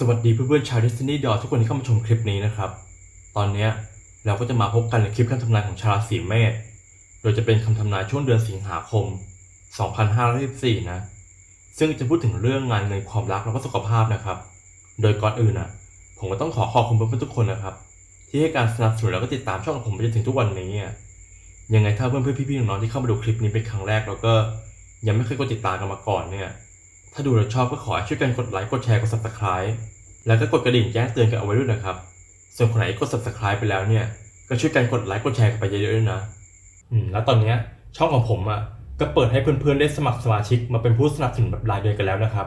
สวัสดีเพื่อนๆชาวดิสนีย์ดอทุกคนที่เข้ามาชมคลิปนี้นะครับ ตอนนี้เราก็จะมาพบกันในคลิปคำทำนายของชาราศีเมษ โดยจะเป็นคำทำนายช่วงเดือนสิงหาคม 2514นะ ซึ่งจะพูดถึงเรื่องงานเงินความรักแล้วก็สุขภาพนะครับ โดยก่อนอื่นอะผมก็ต้องขอขอบคุณเพื่อนๆทุกคนนะครับ ที่ให้การสนับสนุนแล้วก็ติดตามช่องของผมมาจนถึงทุกวันนี้อะยังไงถ้าเพื่อนๆพี่ๆน้องๆที่เข้ามาดูคลิปนี้เป็นครั้งแรกแล้วก็ยังไม่เคยกดติดตามกันมาก่อนเนี่ย ถ้าดูแล้วชอบก็ขอให้ช่วยกันกดไลค์กดแชร์กด subscribe แล้วก็กดกระดิ่งแจ้งเตือนกันเอาไว้ด้วยนะครับ ส่วนคนไหนกด subscribe ไปแล้วเนี่ย ก็ช่วยกันกดไลค์กดแชร์กันไปเยอะๆด้วยนะอืมแล้วตอนเนี้ยช่องของผมอะก็เปิดให้เพื่อนๆได้สมัครสมาชิกมาเป็นผู้สนับสนุนแบบรายเดือนกันแล้วนะครับ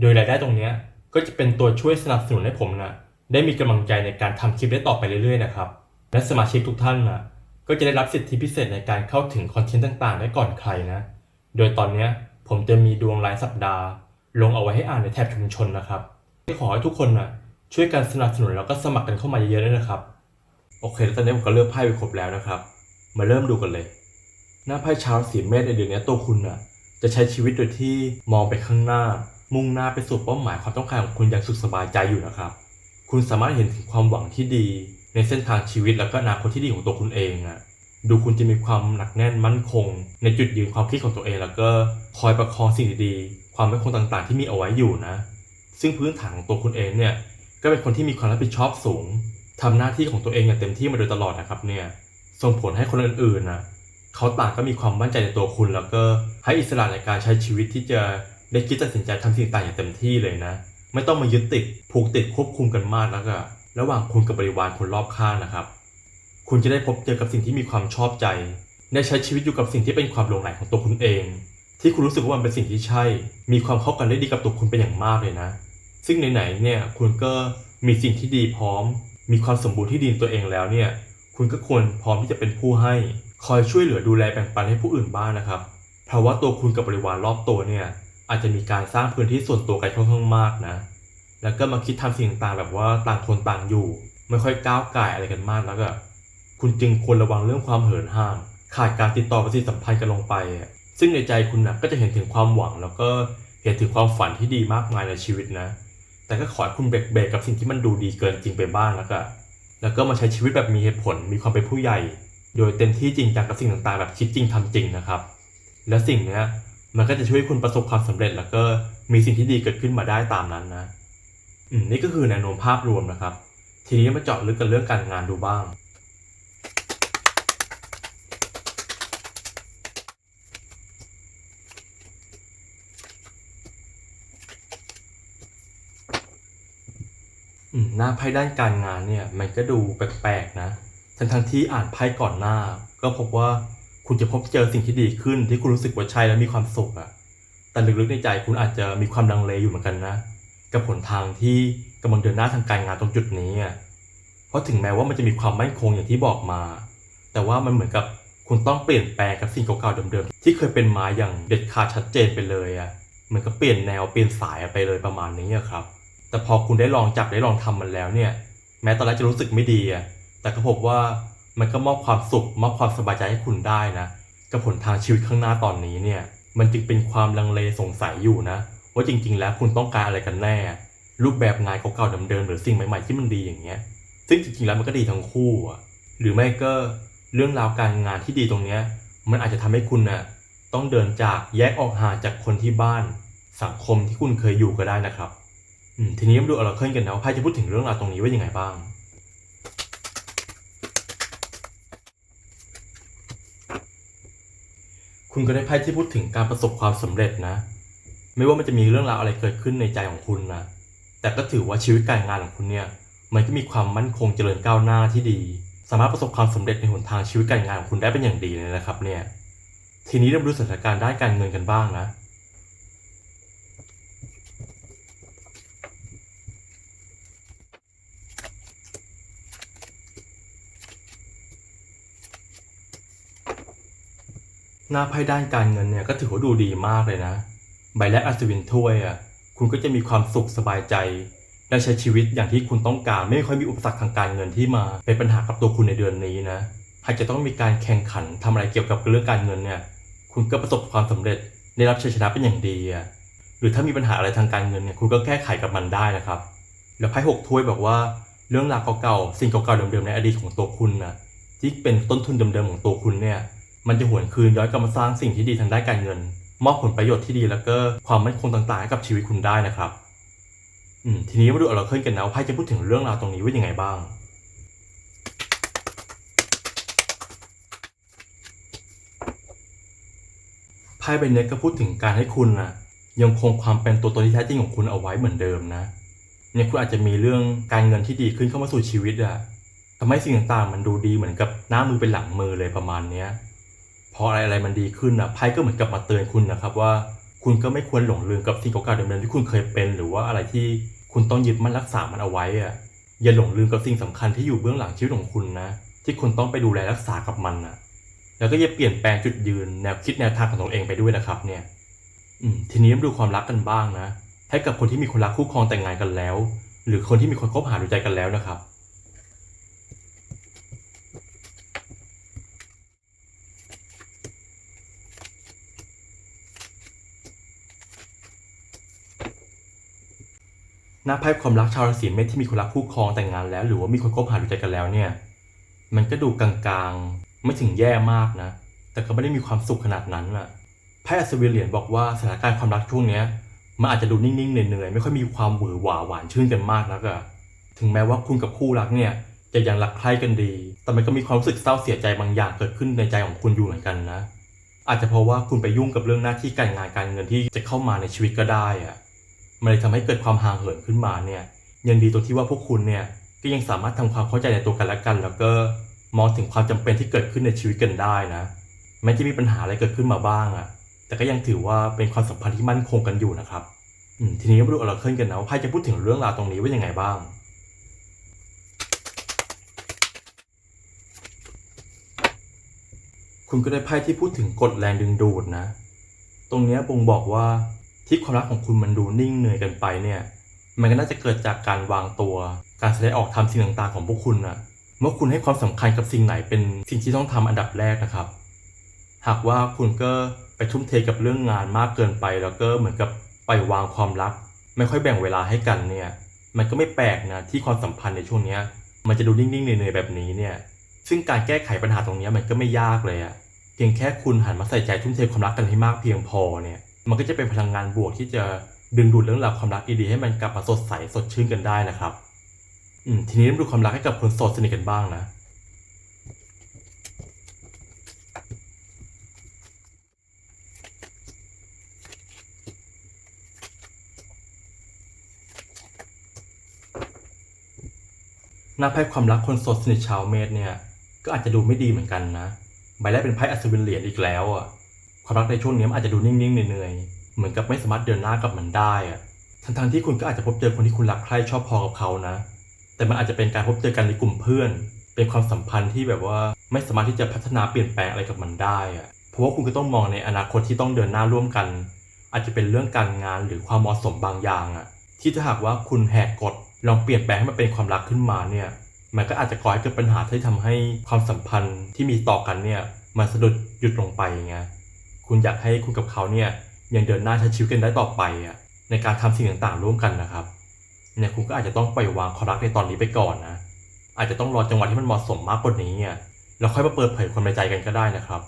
โดยรายได้ตรงเนี้ยก็จะเป็นตัวช่วยสนับสนุนให้ผมนะได้มีกำลังใจในการทำคลิปได้ต่อไปเรื่อยๆนะครับและสมาชิกทุกท่านนะก็จะได้รับสิทธิพิเศษในการเข้าถึงคอนเทนต์ต่างๆ ได้ก่อนใครนะ โดยตอนเนี้ยผมจะมีดวงรายสัปดาห์ ลงเอาไว้ให้อ่านในแท็บชุมชนนะครับขอให้ทุกคนนะช่วยกันสนับสนุนแล้วก็สมัครกันเข้ามาเยอะๆด้วยนะครับ โอเคแล้วตอนนี้ผมก็เลือกไพ่ไปครบแล้วนะครับ มาเริ่มดูกันเลย หน้าไพ่ชาวราศีเมษในเดือนนี้ตัวคุณน่ะจะใช้ชีวิตโดยที่มองไปข้างหน้า มุ่งหน้าไปสู่เป้าหมายความต้องการของคุณอย่างสุขสบายใจอยู่นะครับ คุณสามารถเห็นถึงความหวังที่ดี ในเส้นทางชีวิตแล้วก็อนาคตที่ดีของตัวคุณเองอะดูคุณจะมีความหนักแน่นมั่นคง ในจุดยืนความคิดของตัวเอง แล้วก็คอยประคองสิ่งดีๆ ความมั่นคงต่างๆ ที่มีเอาไว้อยู่นะ ซึ่งพื้นฐานของตัวคุณเองเนี่ยก็เป็นคนที่มีความรับผิดชอบสูงทำหน้าที่ของตัวเองอย่างเต็มที่มาโดยตลอดนะครับเนี่ยส่งผลให้คนอื่นๆนะเขาต่างก็มีความมั่นใจในตัวคุณ แล้วก็ให้อิสระในการใช้ชีวิตที่จะได้คิดตัดสินใจทำสิ่งต่างอย่างเต็มที่เลยนะ ไม่ต้องมายึดติดผูกติดควบคุมกันมากแล้วก็ระหว่างคุณกับบริวารคนรอบข้างนะครับ คุณจะได้พบเจอกับสิ่งที่มีความชอบใจได้ใช้ชีวิตอยู่กับสิ่งที่เป็นความหลงใหลของตัวคุณเอง ที่คุณรู้สึกว่ามันเป็นสิ่งที่ใช่ มีความเข้ากันได้ดีกับตัวคุณเป็นอย่างมากเลยนะ ซึ่งไหนๆเนี่ยคุณก็มีสิ่งที่ดีพร้อม มีความสมบูรณ์ที่ดีในตัวเองแล้วเนี่ย คุณก็ควรพร้อมที่จะเป็นผู้ให้ คอยช่วยเหลือดูแลแบ่งปันให้ผู้อื่นบ้างนะครับ เพราะว่าตัวคุณกับบริวารรอบตัวเนี่ยอาจจะมีการสร้างพื้นที่ส่วนตัวกันค่อนข้างมากนะ แล้วก็มาคิดทำสิ่งต่างๆแบบว่าต่างคนต่างอยู่ ไม่ค่อยก้าวไก่อะไรกันมากแล้วก็คุณจึงควรระวังเรื่องความเหินห่าง ขาดการติดต่อประสิทธิสัมพันธ์กันลงไป ซึ่งในใจคุณนะก็จะเห็นถึงความหวัง แล้วก็เห็นถึงความฝันที่ดีมากมายในชีวิตนะ แต่ก็ขอให้คุณเบรกเบรกกับสิ่งที่มันดูดีเกินจริงไปบ้างแล้วก็แล้วก็มาใช้ชีวิตแบบมีเหตุผลมีความเป็นผู้ใหญ่ โดยเต็มที่จริงจังกับสิ่งต่างๆ แบบคิดจริงทำจริงนะครับ และสิ่งนี้มันก็จะช่วยคุณประสบความสำเร็จ แล้วก็มีสิ่งที่ดีเกิดขึ้นมาได้ตามนั้นนะอืมนี่ก็คือแนวโน้มภาพรวมนะครับ ทีนี้มาเจาะลึกกันเรื่องการงานดูบ้าง หน้าไพ่ด้านการงานเนี่ยมันก็ดูแปลกๆนะทั้งทั้งที่อ่านไพ่ก่อนหน้า ก็พบว่าคุณจะพบเจอสิ่งที่ดีขึ้น ที่คุณรู้สึกว่าใช่แล้วมีความสุขอะแต่ลึกๆในใจคุณอาจจะมีความดังเลอยู่เหมือนกันนะ กับผลทางที่กำลังเดินหน้าทางการงานตรงจุดนี้อะเพราะถึงแม้ว่ามันจะมีความมั่นคงอย่างที่บอกมา แต่ว่ามันเหมือนกับคุณต้องเปลี่ยนแปลงกับสิ่งเก่าๆเดิมๆที่เคยเป็นมาอย่างเด็ดขาดชัดเจนไปเลยอะเหมือนกับเปลี่ยนแนวเปลี่ยนสายไปเลยประมาณนี้ครับ แต่พอคุณได้ลองจับได้ลองทำมันแล้วเนี่ย แม้ตอนแรกจะรู้สึกไม่ดีอะแต่ก็พบว่ามันก็มอบความสุขมอบความสบายใจให้คุณได้นะกับผลทางชีวิตข้างหน้าตอนนี้เนี่ย มันจึงเป็นความลังเลสงสัยอยู่นะว่าจริง ๆ แล้วคุณต้องการอะไรกันแน่ รูปแบบงานเก่าๆเดิมๆหรือสิ่งใหม่ๆที่มันดีอย่างเงี้ย ซึ่งจริงๆแล้วมันก็ดีทั้งคู่อะหรือไม่ก็เรื่องราวการงานที่ดีตรงเนี้ยมันอาจจะทำให้คุณน่ะต้องเดินจากแยกออกห่างจากคนที่บ้าน สังคมที่คุณเคยอยู่ก็ได้นะครับ ทีนี้มาดูอราเคิลกันนะว่าไพ่จะพูดถึงเรื่องราวตรงนี้ว่ายังไงบ้าง คุณก็ได้ไพ่ที่พูดถึงการประสบความสำเร็จนะ ไม่ว่ามันจะมีเรื่องราวอะไรเกิดขึ้นในใจของคุณนะ แต่ก็ถือว่าชีวิตการงานของคุณเนี่ย มันก็มีความมั่นคงเจริญก้าวหน้าที่ดี สามารถประสบความสำเร็จในหนทางชีวิตการงานของคุณได้เป็นอย่างดีเลยนะครับเนี่ย ทีนี้เรามาดูสถานการณ์ด้านการเงินกันบ้างนะ หน้าไพ่ด้านการเงินเนี่ยก็ถือว่าดูดีมากเลยนะ ใบแรกอัศวินถ้วยอะคุณก็จะมีความสุขสบายใจได้ใช้ชีวิตอย่างที่คุณต้องการ ไม่ค่อยมีอุปสรรคทางการเงินที่มา เป็นปัญหากับตัวคุณในเดือนนี้นะหากจะต้องมีการแข่งขันทำอะไรเกี่ยวกับเรื่องการเงินเนี่ยคุณก็ประสบความสำเร็จได้รับชัยชนะเป็นอย่างดีอะหรือถ้ามีปัญหาอะไรทางการเงินเนี่ยคุณก็แก้ไขกับมันได้นะครับ แล้วไพ่หกถ้วยบอกว่าเรื่องราวเก่าๆสิ่งเก่าๆเดิมๆในอดีตของตัวคุณนะที่เป็นต้นทุนเดิมๆของตัวคุณเนี่ย มันจะหวนคืนย้อนกลับมาสร้างสิ่งที่ดีทางด้านการเงิน มอบผลประโยชน์ที่ดีแล้วก็ความมั่นคงต่างๆให้กับชีวิตคุณได้นะครับอืมทีนี้มาดูออราเคิลกันนะว่าไพ่จะพูดถึงเรื่องราวตรงนี้ว่ายังไงบ้าง ไพ่ใบเนี้ก็พูดถึงการให้คุณนะยังคงความเป็นตัวตนที่แท้จริงของคุณเอาไว้เหมือนเดิมนะเนี่ยคุณอาจจะมีเรื่องการเงินที่ดีขึ้นเข้ามาสู่ชีวิตอะทำให้สิ่งต่างๆ มันดูดีเหมือนกับหน้ามือเป็นหลังมือเลยประมาณเนี้ย พออะไรอะไรมันดีขึ้นนะไพ่ก็เหมือนกับมาเตือนคุณนะครับว่า คุณก็ไม่ควรหลงลืมกับสิ่งเก่าๆเดิมๆที่คุณเคยเป็น หรือว่าอะไรที่คุณต้องยึดมั่นรักษามันเอาไว้อะอย่าหลงลืมกับสิ่งสำคัญที่อยู่เบื้องหลังชีวิตของคุณนะ ที่คุณต้องไปดูแลรักษากับมันนะแล้วก็อย่าเปลี่ยนแปลงจุดยืนแนวคิดแนวทางของตัวเองไปด้วยนะครับเนี่ยอืมทีนี้มาดูความรักกันบ้างนะให้กับคนที่มีคนรักคู่ครองแต่งงานกันแล้ว หรือคนที่มีคนคบหาดูใจกันแล้วนะครับ หน้าไพ่ความรักชาวราศีเมษที่มีคนรักคู่ครองแต่งงานแล้ว หรือว่ามีคนคบหาดูใจกันแล้วเนี่ย มันก็ดูกลางๆ ไม่ถึงแย่มากนะ แต่ก็ไม่ได้มีความสุขขนาดนั้นอะไพ่อัศวินเหรียญบอกว่าสถานการณ์ความรักช่วงเนี้ยมันอาจจะดูนิ่งๆเหนื่อยๆไม่ค่อยมีความหวือหวาหวานชื่นกันมากนักอะถึงแม้ว่าคุณกับคู่รักเนี่ยจะยังรักใคร่กันดี แต่มันก็มีความรู้สึกเศร้าเสียใจบางอย่างเกิดขึ้นในใจของคุณอยู่เหมือนกันนะ อาจจะเพราะว่าคุณไปยุ่งกับเรื่องหน้าที่การงานการเงินที่จะเข้ามาในชีวิตก็ได้อะ มันเลยทำให้เกิดความห่างเหินขึ้นมาเนี่ยยังดีตรงที่ว่าพวกคุณเนี่ยก็ยังสามารถทำความเข้าใจในตัวกันและกัน แล้วก็มองถึงความจำเป็นที่เกิดขึ้นในชีวิตกันได้นะ แม้จะมีปัญหาอะไรเกิดขึ้นมาบ้างอะแต่ก็ยังถือว่าเป็นความสัมพันธ์ที่มั่นคงกันอยู่นะครับทีนี้มาดูออราเคิลกันนะว่าไพ่จะพูดถึงเรื่องราวตรงนี้ว่ายังไงบ้างคุณก็ได้ไพ่ที่พูดถึงกฎแรงดึงดูดนะ ตรงเนี้ยบ่งบอกว่า ที่ความรักของคุณมันดูนิ่งเหนื่อยเกันไปเนี่ยมันก็น่าจะเกิดจากการวางตัว การแสดงออกทำสิ่งต่างๆของพวกคุณนะเมื่อคุณให้ความสำคัญกับสิ่งไหนเป็นสิ่งที่ต้องทำอันดับแรกนะครับ หากว่าคุณก็ไปทุ่มเทกับเรื่องงานมากเกินไป แล้วก็เหมือนกับไปวางความรัก ไม่ค่อยแบ่งเวลาให้กันเนี่ยมันก็ไม่แปลกนะที่ความสัมพันธ์ในช่วงเนี้ยมันจะดูนิ่งๆเหนื่อยๆแบบนี้เนี่ยซึ่งการแก้ไขปัญหาตรงนี้มันก็ไม่ยากเลยอะเพียงแค่คุณหันมาใส่ใจทุ่มเทความรักกันให้มากเพียงพอเนี่ย มันก็จะเป็นพลังงานบวกที่จะดึงดูดเรื่องราวความรักดีๆให้มันกลับมาสดใสสดชื่นกันได้นะครับอืมทีนี้มาดูความรักให้กับคนโสดสนิทกันบ้างนะ หน้าไพ่ความรักคนโสดสนิทชาวเมษเนี่ย ก็อาจจะดูไม่ดีเหมือนกันนะ ใบแรกเป็นไพ่อัศวินเหรียญอีกแล้วอะ ความรักในช่วงนี้มันอาจจะดูนิ่งๆเหนื่อยๆเหมือนกับไม่สามารถเดินหน้ากับมันได้อะทั้งๆที่คุณก็อาจจะพบเจอคนที่คุณรักใคร่ชอบพอกับเขานะ แต่มันอาจจะเป็นการพบเจอกันในกลุ่มเพื่อน เป็นความสัมพันธ์ที่แบบว่าไม่สามารถที่จะพัฒนาเปลี่ยนแปลงอะไรกับมันได้อะเพราะว่าคุณก็ต้องมองในอนาคตที่ต้องเดินหน้าร่วมกัน อาจจะเป็นเรื่องการงานหรือความเหมาะสมบางอย่างอะที่ถ้าหากว่าคุณแหกกฎลองเปลี่ยนแปลงให้มันเป็นความรักขึ้นมาเนี่ย มันก็อาจจะก่อให้เกิดปัญหาที่ทำให้ความสัมพันธ์ที่มีต่อกันเนี่ยมันสะดุดหยุดลงไปไง คุณอยากให้คุณกับเขาเนี่ยยังเดินหน้าใช้ชีวิตกันได้ต่อไปอะในการทำสิ่งต่างๆร่วมกันนะครับเนี่ยคุณก็อาจจะต้องปล่อยวางความรักในตอนนี้ไปก่อนนะอาจจะต้องรอจังหวะที่มันเหมาะสมมากกว่านี้อะแล้วค่อยมาเปิดเผยความในใจกันก็ได้นะครับ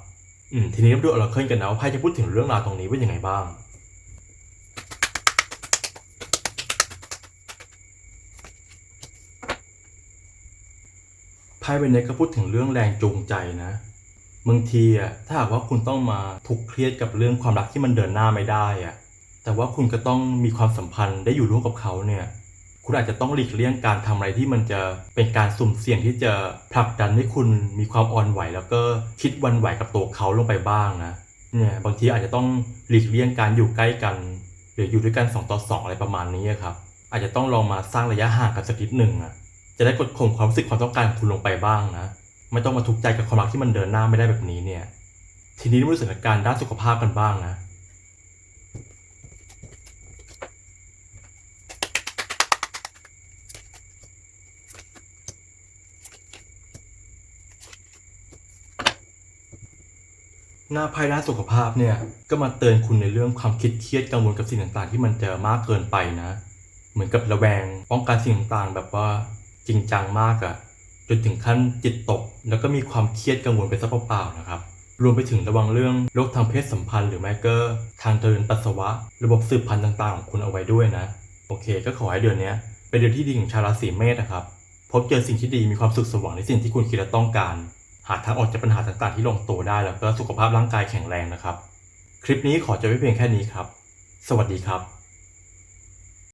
อืมทีนี้มาดูออราเคิลกันนะว่าไพ่จะพูดถึงเรื่องราวตรงนี้ว่ายังไงบ้างไพ่ใบนี้ก็พูดถึงเรื่องแรงจูงใจนะ บางทีอะถ้าหากว่าคุณต้องมาถูกเครียดกับเรื่องความรักที่มันเดินหน้าไม่ได้อะแต่ว่าคุณก็ต้องมีความสัมพันธ์ได้อยู่ร่วมกับเขาเนี่ยคุณอาจจะต้องหลีกเลี่ยงการทำอะไรที่มันจะเป็นการสุ่มเสี่ยงที่จะผลักดันให้คุณมีความอ่อนไหว แล้วก็คิดวันไหวกับตัวเขาลงไปบ้างนะเนี่ยบางทีอาจจะต้องหลีกเลี่ยงการอยู่ใกล้กัน หรืออยู่ด้วยกันสองต่อสองอะไรประมาณนี้ครับ อาจจะต้องลองมาสร้างระยะห่างกันสักนิดหนึ่งอะจะได้กดข่มความรู้สึกความต้องการของคุณลงไปบ้างนะ ไม่ต้องมาทุกข์ใจกับความรักที่มันเดินหน้าไม่ได้แบบนี้เนี่ย ทีนี้มาดูสถานการด้านสุขภาพกันบ้างนะหน้าไพ่ด้านสุขภาพเนี่ยก็มาเตือนคุณในเรื่องความคิดเครียดกังวลกับสิ่งต่างๆ ที่มันเจะมากเกินไปนะ เหมือนกับระแวงป้องกันสิ่งต่างๆ แบบว่าจริงจังมากอะ จนถึงขั้นจิตตก แล้วก็มีความเครียดกังวลไปซะเปล่าๆนะครับรวมไปถึงระวังเรื่องโรคทางเพศสัมพันธ์หรือไม่ก็ทางเดินปัสสาวะ ระบบสืบพันธุ์ต่างๆของคุณเอาไว้ด้วยนะ โอเค ก็ขอให้เดือนนี้เป็นเดือนที่ดีของชาวราศีเมษนะครับ พบเจอสิ่งที่ดีมีความสุขสมหวังในสิ่งที่คุณคิดและต้องการ หาทางออกจากปัญหาต่างๆ ที่ลงตัวได้แล้วก็สุขภาพร่างกายแข็งแรงนะครับ คลิปนี้ขอจบไว้เพียงแค่นี้ครับ สวัสดีครับ